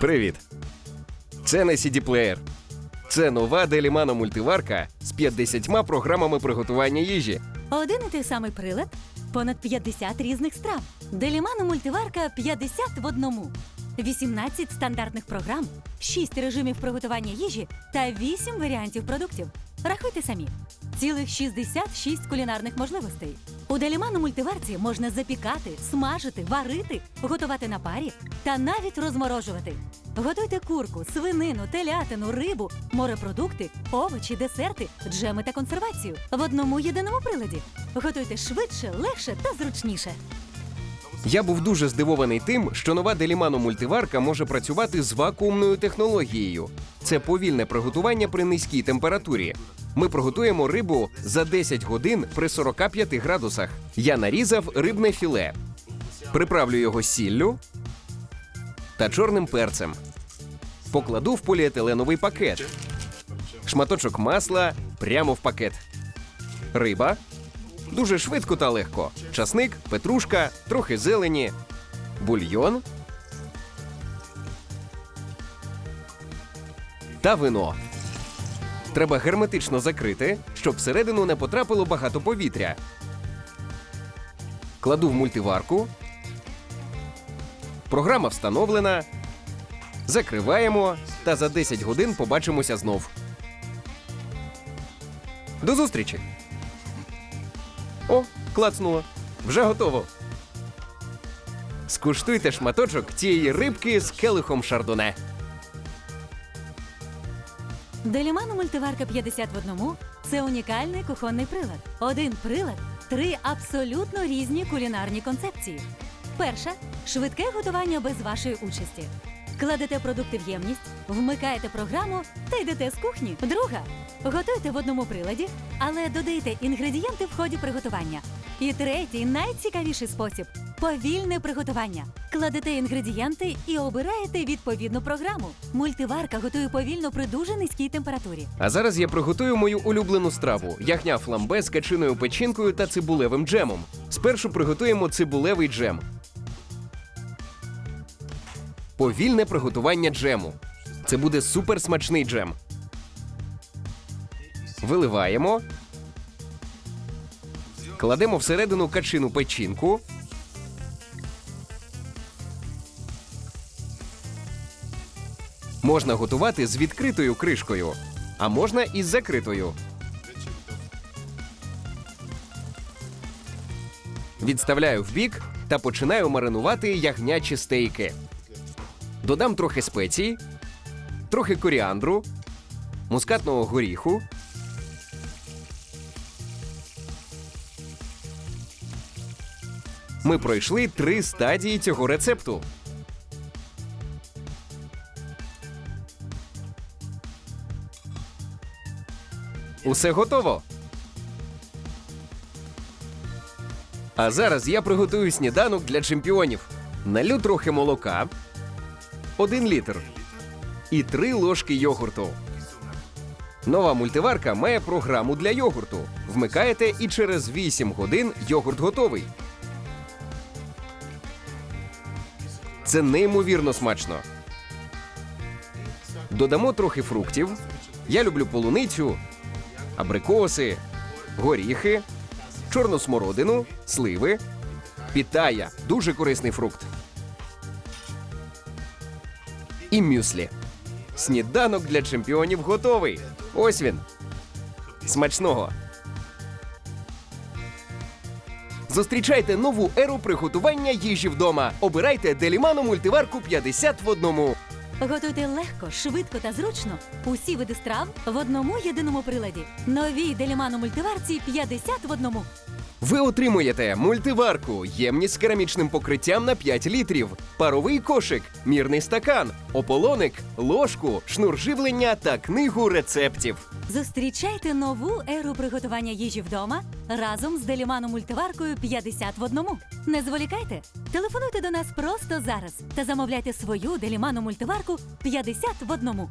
Привіт! Це не CD Player. Це нова Делімано мультиварка з 50 програмами приготування їжі. Один і той самий прилад, понад 50 різних страв. Делімано мультиварка 50 в одному. 18 стандартних програм, 6 режимів приготування їжі та 8 варіантів продуктів. Рахуйте самі. Цілих 66 кулінарних можливостей. У Делімано мультиварці можна запікати, смажити, варити, готувати на парі та навіть розморожувати. Готуйте курку, свинину, телятину, рибу, морепродукти, овочі, десерти, джеми та консервацію в одному єдиному приладі. Готуйте швидше, легше та зручніше. Я був дуже здивований тим, що нова Делімано мультиварка може працювати з вакуумною технологією. Це повільне приготування при низькій температурі. Ми приготуємо рибу за 10 годин при 45 градусах. Я нарізав рибне філе, приправлю його сіллю та чорним перцем. Покладу в поліетиленовий пакет. Шматочок масла прямо в пакет. Риба Дуже швидко та легко. Часник, петрушка, трохи зелені, бульйон та вино. Треба герметично закрити, щоб всередину не потрапило багато повітря. Кладу в мультиварку. Програма встановлена. Закриваємо та за 10 годин побачимося знов. До зустрічі! О, клацнуло. Вже готово. Скуштуйте шматочок цієї рибки з келихом шардоне. Делімано мультиварка 50 в одному це унікальний кухонний прилад. Один прилад, три абсолютно різні кулінарні концепції. Перша швидке готування без вашої участі. Кладете продукти в ємність, вмикаєте програму та йдете з кухні. Друга готуєте в одному приладі, але додаєте інгредієнти в ході приготування. І третій найцікавіший спосіб повільне приготування. Кладете інгредієнти і обираєте відповідну програму. Мультиварка готує повільно при дуже низькій температурі. А зараз я приготую мою улюблену страву ягня фламбе з качиною печінкою та цибулевим джемом. Спершу приготуємо цибулевий джем. Повільне приготування джему. Це буде суперсмачний джем. Виливаємо. Кладемо всередину качину печінку. Можна готувати з відкритою кришкою, а можна із закритою. Відставляю в бік та починаю маринувати ягнячі стейки. Додам трохи спецій, трохи коріандру, мускатного горіху. Ми пройшли три стадії цього рецепту. Усе готово. А зараз я приготую сніданок для чемпіонів. Налю трохи молока, 1 літр і 3 ложки йогурту. Нова мультиварка має програму для йогурту. Вмикаєте і через 8 годин йогурт готовий. Це неймовірно смачно. Додамо трохи фруктів. Я люблю полуницю, абрикоси, горіхи, чорну смородину, сливи, пітая дуже корисний фрукт. І мюслі. Сніданок для чемпіонів готовий. Ось він. Смачного. Зустрічайте нову еру приготування їжі вдома. Обирайте Делімано мультиварку 50 в одному. Готуйте легко, швидко та зручно. Усі види страв в одному єдиному приладі. Новій Делімано мультиварці 50 в одному. Ви отримуєте мультиварку, ємність з керамічним покриттям на 5 літрів, паровий кошик, мірний стакан, ополоник, ложку, шнур живлення та книгу рецептів. Зустрічайте нову еру приготування їжі вдома разом з Делімано мультиваркою 50 в одному. Не зволікайте, телефонуйте до нас просто зараз та замовляйте свою Делімано мультиварку 50 в одному.